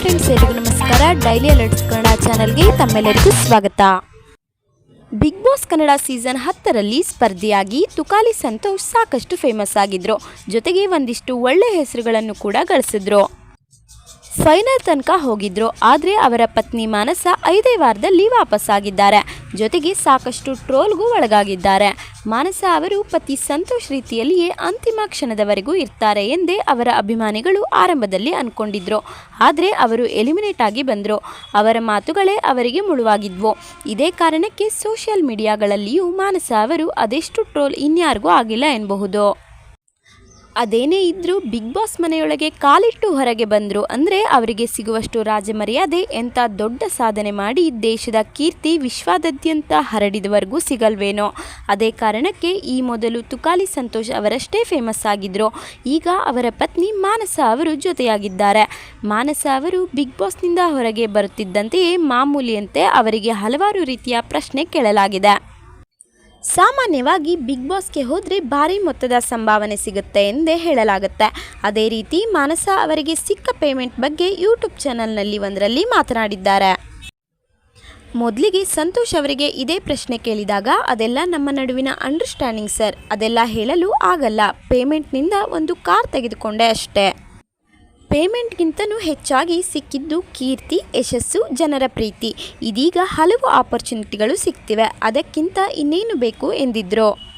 Friends ಎಲ್ರಿಗೂ ನಮಸ್ಕಾರ. Daily alerts Kannada ಚಾನಲ್ಗೆ ತಮ್ಮೆಲ್ಲರಿಗೂ ಸ್ವಾಗತ. ಬಿಗ್ ಬಾಸ್ ಕನ್ನಡ ಸೀಸನ್ ಹತ್ತರಲ್ಲಿ ಸ್ಪರ್ಧಿಯಾಗಿ ತುಕಾಲಿ ಸಂತೋಷ್ ಸಾಕಷ್ಟು ಫೇಮಸ್ ಆಗಿದ್ರು. ಜೊತೆಗೆ ಒಂದಿಷ್ಟು ಒಳ್ಳೆ ಹೆಸರುಗಳನ್ನು ಕೂಡ ಗಳಿಸಿದ್ರು. ಫೈನಲ್ ತನಕ ಹೋಗಿದ್ರು, ಆದರೆ ಅವರ ಪತ್ನಿ ಮಾನಸ ಐದೇ ವಾರದಲ್ಲಿ ವಾಪಸ್ಸಾಗಿದ್ದಾರೆ. ಜೊತೆಗೆ ಸಾಕಷ್ಟು ಟ್ರೋಲ್ಗೂ ಒಳಗಾಗಿದ್ದಾರೆ. ಮಾನಸ ಅವರು ಪತಿ ಸಂತೋಷ್ ರೀತಿಯಲ್ಲಿಯೇ ಅಂತಿಮ ಕ್ಷಣದವರೆಗೂ ಇರ್ತಾರೆ ಎಂದೇ ಅವರ ಅಭಿಮಾನಿಗಳು ಆರಂಭದಲ್ಲಿ ಅಂದ್ಕೊಂಡಿದ್ರು ಆದರೆ ಅವರು ಎಲಿಮಿನೇಟ್ ಆಗಿ ಬಂದರು. ಅವರ ಮಾತುಗಳೇ ಅವರಿಗೆ ಮುಳುವಾಗಿದ್ವು. ಇದೇ ಕಾರಣಕ್ಕೆ ಸೋಷಿಯಲ್ ಮೀಡಿಯಾಗಳಲ್ಲಿಯೂ ಮಾನಸ ಅವರು ಅದೆಷ್ಟು ಟ್ರೋಲ್ ಇನ್ಯಾರಿಗೂ ಆಗಿಲ್ಲ ಎನ್ನಬಹುದು ಅದೇನೇ ಇದ್ದರೂ ಬಿಗ್ ಬಾಸ್ ಮನೆಯೊಳಗೆ ಕಾಲಿಟ್ಟು ಹೊರಗೆ ಬಂದರು ಅಂದರೆ ಅವರಿಗೆ ಸಿಗುವಷ್ಟು ರಾಜಮರ್ಯಾದೆ ಎಂಥ ದೊಡ್ಡ ಸಾಧನೆ ಮಾಡಿ ದೇಶದ ಕೀರ್ತಿ ವಿಶ್ವಾದ್ಯಂತ ಹರಡಿದವರೆಗೂ ಸಿಗಲ್ವೇನೋ. ಅದೇ ಕಾರಣಕ್ಕೆ ಈ ಮೊದಲು ತುಕಾಲಿ ಸಂತೋಷ್ ಅವರಷ್ಟೇ ಫೇಮಸ್ ಆಗಿದ್ದರು ಈಗ ಅವರ ಪತ್ನಿ ಮಾನಸ ಅವರು ಜೊತೆಯಾಗಿದ್ದಾರೆ. ಮಾನಸ ಅವರು ಬಿಗ್ ಬಾಸ್ನಿಂದ ಹೊರಗೆ ಬರುತ್ತಿದ್ದಂತೆಯೇ ಮಾಮೂಲಿಯಂತೆ ಅವರಿಗೆ ಹಲವಾರು ರೀತಿಯ ಪ್ರಶ್ನೆ ಕೇಳಲಾಗಿದೆ. ಸಾಮಾನ್ಯವಾಗಿ ಬಿಗ್ ಬಾಸ್ಗೆ ಹೋದರೆ ಭಾರಿ ಮೊತ್ತದ ಸಂಭಾವನೆ ಸಿಗುತ್ತೆ ಎಂದೇ ಹೇಳಲಾಗುತ್ತೆ. ಅದೇ ರೀತಿ ಮಾನಸ ಅವರಿಗೆ ಸಿಕ್ಕ ಪೇಮೆಂಟ್ ಬಗ್ಗೆ ಯೂಟ್ಯೂಬ್ ಚಾನಲ್ನಲ್ಲಿ ಒಂದರಲ್ಲಿ ಮಾತನಾಡಿದ್ದಾರೆ. ಮೊದಲಿಗೆ ಸಂತೋಷ್ ಅವರಿಗೆ ಇದೇ ಪ್ರಶ್ನೆ ಕೇಳಿದಾಗ, ಅದೆಲ್ಲ ನಮ್ಮ ನಡುವಿನ ಅಂಡರ್ಸ್ಟ್ಯಾಂಡಿಂಗ್ ಸರ್ ಅದೆಲ್ಲ ಹೇಳಲು ಆಗಲ್ಲ. ಪೇಮೆಂಟ್ನಿಂದ ಒಂದು ಕಾರ್ ತೆಗೆದುಕೊಂಡೆ ಅಷ್ಟೇ. ಪೇಮೆಂಟ್ಗಿಂತನೂ ಹೆಚ್ಚಾಗಿ ಸಿಕ್ಕಿದ್ದು ಕೀರ್ತಿ, ಯಶಸ್ಸು, ಜನರ ಪ್ರೀತಿ. ಇದೀಗ ಹಲವು ಆಪರ್ಚುನಿಟಿಗಳು ಸಿಗ್ತಿವೆ. ಅದಕ್ಕಿಂತ ಇನ್ನೇನು ಬೇಕು ಎಂದಿದ್ರು.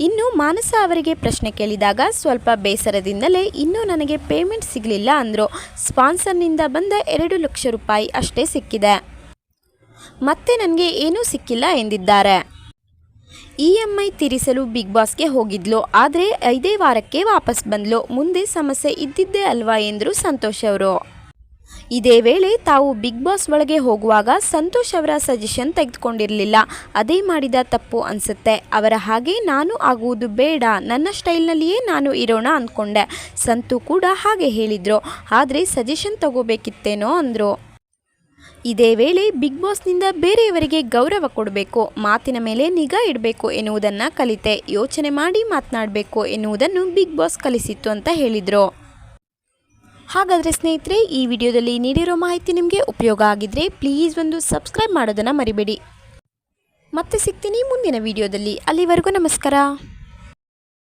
ಇನ್ನು ಮಾನಸ ಅವರಿಗೆ ಪ್ರಶ್ನೆ ಕೇಳಿದಾಗ ಸ್ವಲ್ಪ ಬೇಸರದಿಂದಲೇ ಇನ್ನೂ ನನಗೆ ಪೇಮೆಂಟ್ ಸಿಗಲಿಲ್ಲ ಅಂದರು. ಸ್ಪಾನ್ಸರ್ನಿಂದ ಬಂದ ಎರಡು ಲಕ್ಷ ರೂಪಾಯಿ ಅಷ್ಟೇ ಸಿಕ್ಕಿದೆ. ಮತ್ತೆ ನನಗೆ ಏನೂ ಸಿಕ್ಕಿಲ್ಲ ಎಂದಿದ್ದಾರೆ. ಇ ತೀರಿಸಲು ಬಿಗ್ ಬಾಸ್ಗೆ ಹೋಗಿದ್ಲು. ಆದರೆ ಐದೇ ವಾರಕ್ಕೆ ವಾಪಸ್ ಬಂದ್ಲು. ಮುಂದೆ ಸಮಸ್ಯೆ ಇದ್ದಿದ್ದೇ ಅಲ್ವಾ ಎಂದರು ಸಂತೋಷ್ ಅವರು. ಇದೇ ವೇಳೆ ತಾವು ಬಿಗ್ ಬಾಸ್ ಒಳಗೆ ಹೋಗುವಾಗ ಸಂತೋಷ್ ಅವರ ಸಜೆಷನ್ ತೆಗೆದುಕೊಂಡಿರಲಿಲ್ಲ. ಅದೇ ಮಾಡಿದ ತಪ್ಪು ಅನಿಸುತ್ತೆ. ಅವರ ಹಾಗೆ ನಾನು ಆಗುವುದು ಬೇಡ. ನನ್ನ ಸ್ಟೈಲ್ನಲ್ಲಿಯೇ ನಾನು ಇರೋಣ ಅಂದ್ಕೊಂಡೆ ಸಂತು ಕೂಡ ಹಾಗೆ ಹೇಳಿದರು. ಆದರೆ ಸಜೆಷನ್ ತಗೋಬೇಕಿತ್ತೇನೋ ಅಂದರು. ಇದೇ ವೇಳೆ ಬಿಗ್ ಬಾಸ್ನಿಂದ ಬೇರೆಯವರಿಗೆ ಗೌರವ ಕೊಡಬೇಕು, ಮಾತಿನ ಮೇಲೆ ನಿಗಾ ಇಡಬೇಕು ಎನ್ನುವುದನ್ನು ಕಲಿತೆ, ಯೋಚನೆ ಮಾಡಿ ಮಾತನಾಡಬೇಕು ಎನ್ನುವುದನ್ನು ಬಿಗ್ ಬಾಸ್ ಕಲಿಸಿತ್ತು ಅಂತ ಹೇಳಿದರು. ಹಾಗಾದರೆ ಸ್ನೇಹಿತರೆ, ಈ ವಿಡಿಯೋದಲ್ಲಿ ನೀಡಿರೋ ಮಾಹಿತಿ ನಿಮಗೆ ಉಪಯೋಗ ಆಗಿದ್ದರೆ ಪ್ಲೀಸ್ ಒಂದು ಸಬ್ಸ್ಕ್ರೈಬ್ ಮಾಡೋದನ್ನು ಮರಿಬೇಡಿ. ಮತ್ತೆ ಸಿಗ್ತೀನಿ ಮುಂದಿನ ವಿಡಿಯೋದಲ್ಲಿ. ಅಲ್ಲಿವರೆಗೂ ನಮಸ್ಕಾರ.